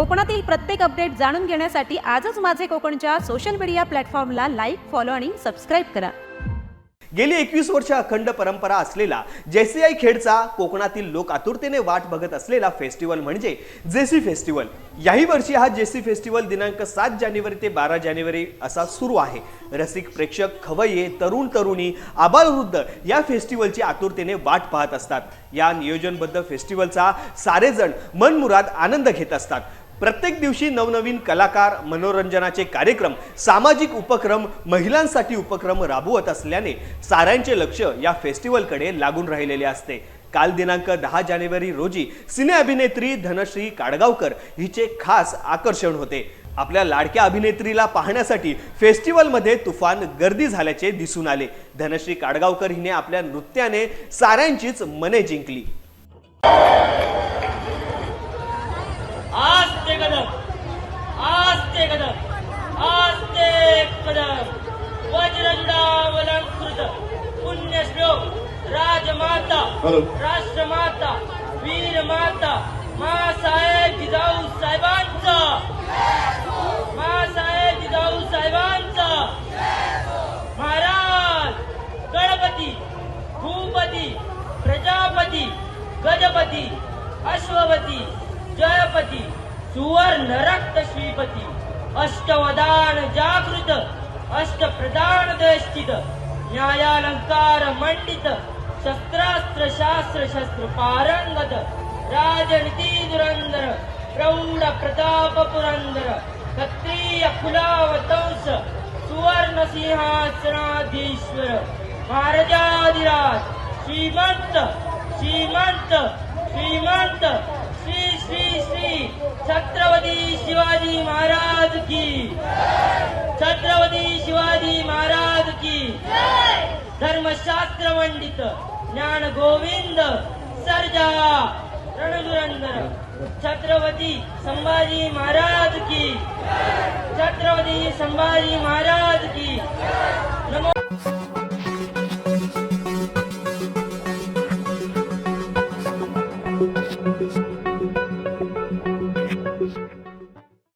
कोकणातील प्रत्येक अपडेट जाणून घेण्यासाठी आजच माझे कोकणच्या सोशल मीडिया प्लॅटफॉर्मला लाईक फॉलो आणि सबस्क्राईब करा. गेली एकवीस वर्ष अखंड परंपरा असलेला जेसीआय खेडचा कोकणातील लोक आतुरतेने वाट बघत असलेला फेस्टिवल म्हणजे जेसी फेस्टिवल याही वर्षी हा जेसी फेस्टिवल दिनांक सात जानेवारी ते बारा जानेवारी असा सुरू आहे. रसिक प्रेक्षक खवय्ये तरुण तरुणी आबालवृद्ध या फेस्टिवलची आतुरतेने वाट पाहत असतात. या नियोजनबद्ध फेस्टिवलचा सारेजण मनमुराद आनंद घेत असतात. प्रत्येक दिवशी नवनवीन कलाकार मनोरंजनाचे कार्यक्रम सामाजिक उपक्रम महिलांसाठी उपक्रम राबवत असल्याने साऱ्यांचे लक्ष या फेस्टिवलकडे लागून राहिलेले असते. काल दिनांक दहा जानेवारी रोजी सिने अभिनेत्री धनश्री काडगावकर हिचे खास आकर्षण होते. आपल्या लाडक्या अभिनेत्रीला पाहण्यासाठी फेस्टिवलमध्ये तुफान गर्दी झाल्याचे दिसून आले. धनश्री काडगावकर हिने आपल्या नृत्याने साऱ्यांचीच मने जिंकली. कदम आस्ते कदम आस्ते कदम वज्रजुडावलंकृत पुण्यश्लोक। राजमाता। राष्ट्रमाता। वीरमाता। मासाहेब जिजाऊ साहेबांचा। मासाहेब जिजाऊ साहेबांचा। महाराज गणपती भूपती प्रजापती गजपती अश्वपती जयपती सुवर्ण रक्त श्रीपती अष्टवदान जागृत अष्टप्रधान देष्टित न्यायालंकार मंडित शस्त्रास्त्र शास्त्र शस्त्र पारंगत राजनीती दुरंदर प्रौढ प्रताप पुरंदर क्षत्रिय कुलावतंस सुवर्ण सिंहासनाधीश्वर महाराजाधिराज श्रीमंत श्रीमंत श्रीमंत शिवाजी महाराज की. छत्रपती शिवाजी महाराज की. धर्मशास्त्र पंडित ज्ञान गोविंद सर्जा रणधुरंधर. छत्रपती संभाजी महाराज की. छत्रपती संभाजी महाराज की. नमो